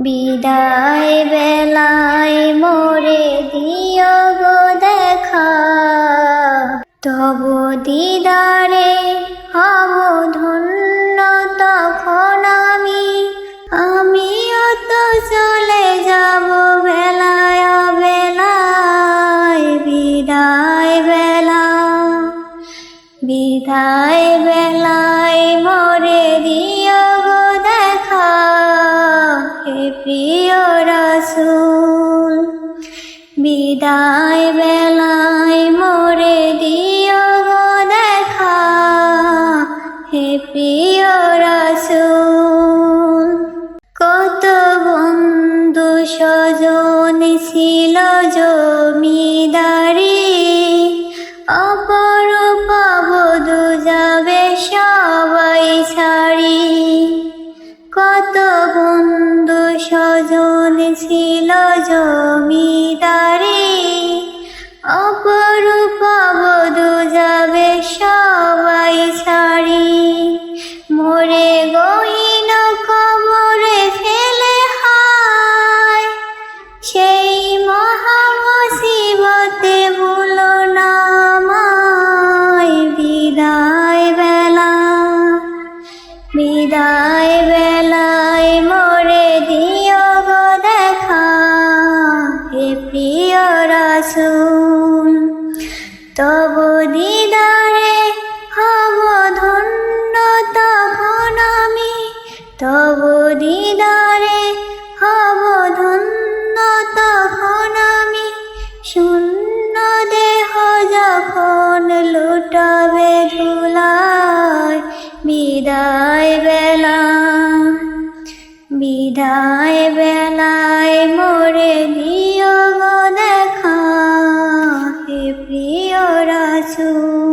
বিদায় বেলায় মোরে দিও গো দেখা। তব দিদারে হব ধন্য তখন আমি। আমিও তো চলে যাব বেলায় বেলায়। বিদায় বেলা, বিদায় বেলায় মরে দিও রাসূল, বিদায় বেলায় মরে দিও গো দেখা হে প্রিয় রাসুল। কত বন্ধু স্বজন ছিল জমিদারি ছিল জমিদারি, অপরূপ বধু যাবে সবাই ছাড়ি। মোরে গহীন কবরে ফেলে হায়, সেই মহামসিবতে ভুলো না আমায় বিদায় বেলা বিদায় রাসূল তব দিদারে হব ধন্য তখন আমি। তব দিদারে হব ধন্য তখন আমি। শূন্য দেহ যখন লুটাবে ধুলায়, বিদায় বেলা বিদায় বেলায় মোরে দিও